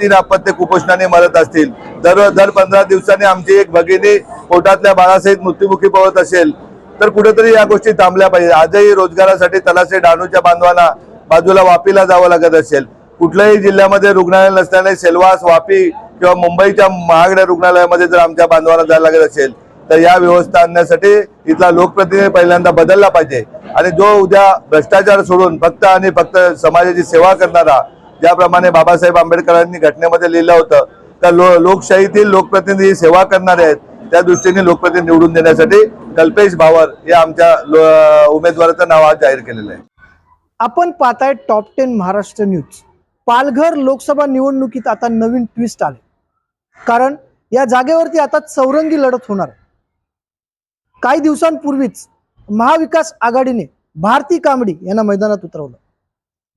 तीन अपत्य कुपोषणाने मरत असतील. दर दर पंधरा दिवसांनी आमची एक भगिनी पोटातल्या बाळासहित मृत्युमुखी पवत असेल तर कुठेतरी या गोष्टी थांबल्या पाहिजे. आजही रोजगारासाठी तलासे डहाणूच्या बांधवांना बाजूला वापीला जावं लागत असेल. कुठल्याही जिल्ह्यामध्ये रुग्णालय नसल्याने सेलवास वापी किंवा मुंबईच्या महागड्या रुग्णालयामध्ये जर आमच्या बांधवांना जायला लागत असेल तर या व्यवस्था आणण्यासाठी इथला लोकप्रतिनिधी पहिल्यांदा बदलला पाहिजे. आणि जो उद्या भ्रष्टाचार सोडून फक्त आणि फक्त समाजाची सेवा करणारा ज्याप्रमाणे बाबासाहेब आंबेडकरांनी घटनेमध्ये लिहिलं होतं तर लो लोकशाहीतील लोकप्रतिनिधी सेवा करणारे आहेत त्या दृष्टीने लोकप्रतिनिधी निवडून देण्यासाठी कल्पेश भावर या आमच्या उमेदवाराचं नाव आज जाहीर केलेलं आहे. आपण पाहताय top ten Maharashtra news Palghar Lok Sabha निवडणुकीत आता नवीन ट्विस्ट आले. कारण या जागेवरती आता चौरंगी लढत होणार. आहे. काही दिवसांपूर्वीच महाविकास आघाडीने भारती कांबडी यांना मैदानात उतरवलं.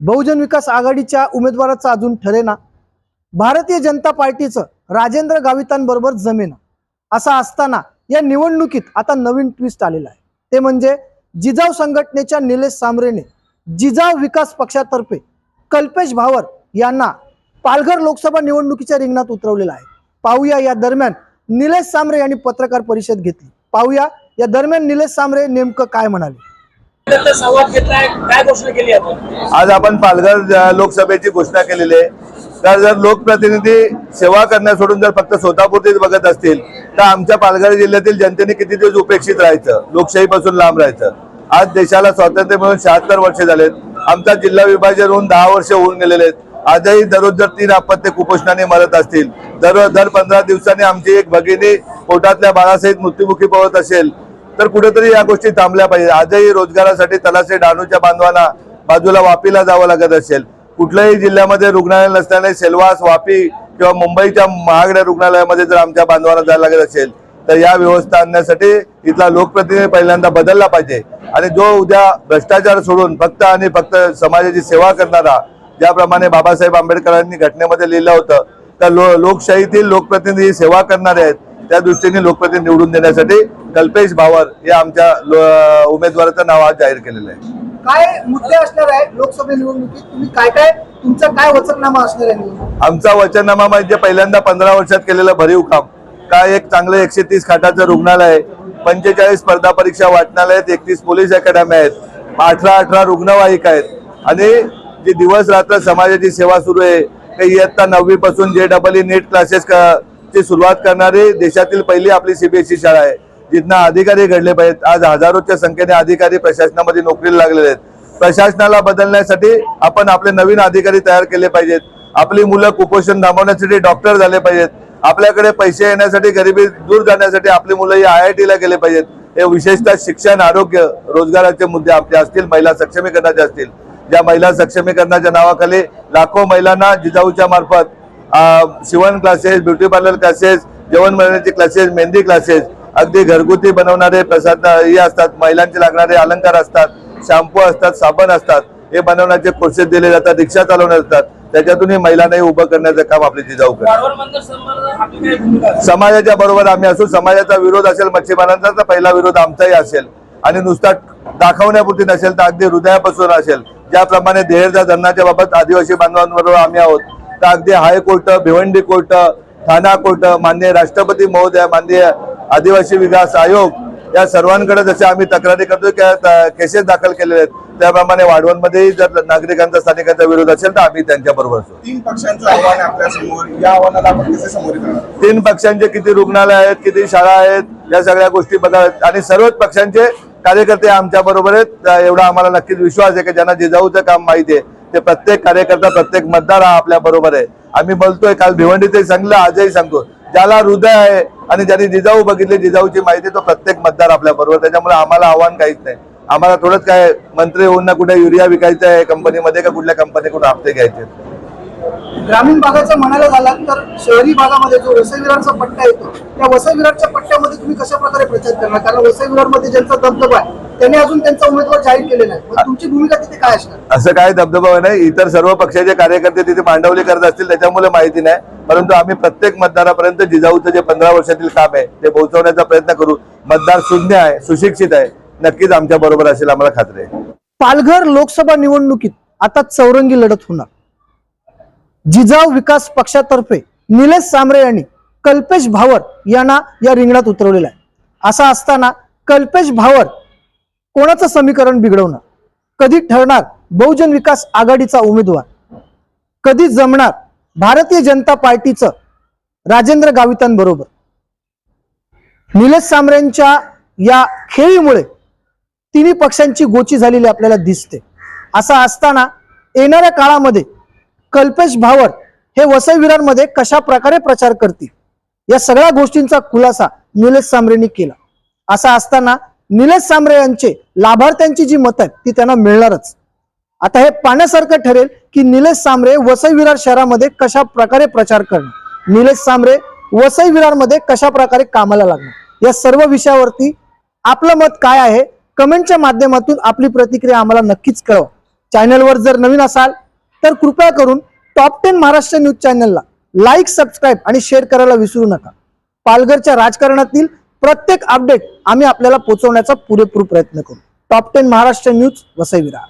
बहुजन विकास आघाडीच्या उमेदवाराचं अजून ठरेना. भारतीय जनता पार्टीचं राजेंद्र गावितांबरोबर जमेना. असं असताना या निवडणुकीत आता नवीन ट्विस्ट आलेला आहे. ते म्हणजे जिजाऊ संघटनेच्या निलेश सांबरेने जिजाऊ विकास पक्षातर्फे कल्पेश भावर यांना पालघर लोकसभा निवडणुकीच्या रिंगणात उतरवलेला आहे. पाहूया या दरम्यान निलेश सांबरे यांनी पत्रकार परिषद घेतली. पाहूया या दरम्यान निलेश सांबरे नेमकं काय म्हणाले. संवाद घेतलाय काय घोषणा केली आपण? आज आपण पालघर लोकसभेची घोषणा केलेली आहे. तर जर लोकप्रतिनिधी सेवा करण्या सोडून जर फक्त स्वतःपुरतीच बघत असतील तर आमच्या पालघर जिल्ह्यातील जनतेने किती दिवस उपेक्षित राहायचं? लोकशाहीपासून लांब राहायचं? आज देशाला स्वातंत्र्य मिळून शहात्तर वर्ष झालेत. आमचा जिल्हा विभाजन होऊन दहा वर्ष होऊन गेलेले आहेत. आजही दररोज जर तीन अपत्य कुपोषणाने मरत असतील दर दर पंधरा दिवसांनी आमची एक भगिनी पोटातल्या बाळासहित मृत्युमुखी पळत असेल तर कुठेतरी या गोष्टी थांबल्या पाहिजे आजही रोजगारासाठी तलासे डाणूच्या बांधवांना बाजूला वापीला जावं लागत असेल. कुठल्याही जिल्ह्यामध्ये रुग्णालय नसल्याने सेलवास वापी किंवा मुंबईच्या महागड्या रुग्णालयामध्ये जर आमच्या बांधवांना जायला लागत असेल तर या व्यवस्था आणण्यासाठी इथला लोकप्रतिनिधी पहिल्यांदा बदलला पाहिजे. आणि जो उद्या भ्रष्टाचार सोडून फक्त आणि फक्त समाजाची सेवा करणारा ज्याप्रमाणे बाबासाहेब आंबेडकरांनी घटनेमध्ये लिहिलं होतं तर लो लोकशाहीतील लोकप्रतिनिधी सेवा करणारे आहेत. त्या दृष्टीने लोकप्रतिनिधी निवडून देण्यासाठी कल्पेश भावर या आमच्या उमेदवाराचं नाव आज जाहीर केलेलं आहे. काय मुद्दे असणार आहे लोकसभा निवडणुकीत? तुम्ही काय काय तुमचा काय वचननामा असणार आहे आमचा वचननामा म्हणजे पहिल्यांदा पंधरा वर्षात केलेलं भरीव काम. काय एक चांगलं एकशे तीस खाटाचं रुग्णालय पंचेचाळीस स्पर्धा परीक्षा वाचनालय आहेत एकतीस पोलीस अकॅडमी आहेत अठरा अठरा रुग्णवाहिका आहेत. आणि जी दिवस रात्र समाजाची सेवा सुरू आहे काही इयत्ता नववी पासून जे डबल ई नीट क्लासेस ची सुरुवात करणारी देशातील पहिली आपली सीबीएसई शाळा आहे जिथनं अधिकारी घडले पाहिजेत. आज हजारोच्या संख्येने अधिकारी प्रशासनामध्ये नोकरीला लागलेले आहेत. प्रशासनाला बदलण्यासाठी आपण आपले नवीन अधिकारी तयार केले पाहिजेत. आपली मुलं कुपोषण थांबवण्यासाठी डॉक्टर झाले पाहिजेत. आपल्याकडे पैसे येण्यासाठी गरिबी दूर जाण्यासाठी आपली मुलं ही आय आय टीला गेले पाहिजेत. हे विशेषतः शिक्षण आरोग्य रोजगाराचे मुद्दे आपले असतील. महिला सक्षमीकरणाचे असतील. ज्या महिला सक्षमीकरणाच्या नावाखाली लाखो महिलांना जिजाऊच्या मार्फत शिवण क्लासेस ब्युटी पार्लर क्लासेस जेवण बनवण्याचे क्लासेस मेहंदी क्लासेस अगदी घरगुती बनवणारे प्रसाद हे असतात महिलांचे लागणारे अलंकार असतात शॅम्पू असतात साबण असतात हे बनवण्याचे कोर्सेस दिले जातात रिक्षा चालवण्यात जातात त्याच्यातूनही महिलांनाही उभं करण्याचं काम आपले जिजाऊ करतात? समाजाच्या बरोबर आम्ही असू समाजाचा विरोध असेल मच्छीमारांचा तर पहिला विरोध आमचाही असेल आणि नुसता दाखवण्यापुरती नसेल तर अगदी हृदयापासून असेल ज्याप्रमाणे देहेरच्या धरणाच्या बाबत आदिवासी बांधवांबरोबर आम्ही आहोत तर अगदी high court Bhiwandi court Thana court माननीय राष्ट्रपती महोदय माननीय आदिवासी विकास आयोग या सर्वांकडे जसे आम्ही तक्रारी करतो त्या केसेस दाखल केलेले आहेत. त्याप्रमाणे वाढवणमध्येही जर नागरिकांचा स्थानिकांचा विरोध असेल तर आम्ही त्यांच्या बरोबर असू तीन पक्षांचं आव्हान आपल्यासमोर. या आव्हानाला आपण कसे समोर तीन पक्षांचे किती रुग्णालय आहेत किती शाळा आहेत या सगळ्या गोष्टी बघा आणि सर्वच पक्षांचे कार्यकर्ते आमच्या बरोबर आहेत. एवढा आम्हाला नक्कीच विश्वास आहे की ज्यांना जिजाऊचं काम माहिती आहे. ते प्रत्येक कार्यकर्ता प्रत्येक मतदार हा आपल्या बरोबर आहे. आम्ही बोलतोय काल भिवंडीतही सांगलं आजही सांगतो. ज्याला हृदय आहे आणि ज्यांनी जिजाऊ बघितली जिजाऊची माहिती तो प्रत्येक मतदार आपल्या बरोबर त्याच्यामुळे आम्हाला आव्हान काहीच नाही. आम्हाला थोडंच काय मंत्री होऊन ना कुठे युरिया विकायचं आहे कंपनीमध्ये का कुठल्या कंपनीकडून हप्ते घ्यायचे आहेत. ग्रामीण भागाचं म्हणायला झालं तर शहरी भागामध्ये जो वसई विरारचा पट्टा येतो त्या वसई विरारच्या पट्ट्यामध्ये तुम्ही कशा प्रकारे प्रचार करणार? कारण वसई विरारमध्ये ज्यांचा दबदबा आहे त्यांनी अजून त्यांचा उमेदवार जाहीर केलेला आहे. तुमची भूमिका तिथे काय असणार? असं काय धबधबा नाही. इतर सर्व पक्षाचे कार्यकर्ते तिथे मांडवली करत असतील त्याच्यामुळे माहिती नाही. परंतु आम्ही प्रत्येक मतदारापर्यंत जिजाऊचं जे पंधरा वर्षातील काम आहे ते पोहोचवण्याचा प्रयत्न करू. मतदार शून्य आहे सुशिक्षित आहे. नक्कीच आमच्या बरोबर असेल आम्हाला खात्री आहे. पालघर लोकसभा निवडणुकीत आता चौरंगी लढत होणार. जिजाऊ विकास पक्षातर्फे निलेश सामरे यांनी कल्पेश भावर यांना या रिंगणात उतरवलेला आहे. असा असताना कल्पेश भावर कोणाचं समीकरण बिघडवणार? कधी ठरणार बहुजन विकास आघाडीचा उमेदवार? कधी जमणार भारतीय जनता पार्टीचं राजेंद्र गावितांबरोबर? निलेश सामरेंच्या या खेळीमुळे तिन्ही पक्षांची गोची झालेली आपल्याला दिसते. असा असताना येणाऱ्या काळामध्ये कल्पेश भावर हे वसईविरांमध्ये कशा प्रकारे प्रचार करतील? या सगळ्या गोष्टींचा खुलासा निलेश सांबरेंनी केला. असा असताना निलेश सांबरे यांचे लाभार्थ्यांची जी मतं आहेत ती त्यांना मिळणारच. आता हे पाहण्यासारखं ठरेल की निलेश सांबरे वसई विरार शहरामध्ये कशा प्रकारे प्रचार करणार? निलेश सांबरे वसई विरारमध्ये कशा प्रकारे कामाला लागणार? या सर्व विषयावरती आपलं मत काय आहे? कमेंटच्या माध्यमातून आपली प्रतिक्रिया आम्हाला नक्कीच कळवा. चॅनलवर जर नवीन असाल तर कृपया करून टॉप टेन महाराष्ट्र न्यूज चॅनलला लाईक सबस्क्राईब आणि शेअर करायला विसरू नका. पालघरच्या राजकारणातील प्रत्येक अपडेट आम्ही आपल्याला पोहोचवण्याचा पुरेपूर प्रयत्न करू. Top ten Maharashtra news Vasai Virar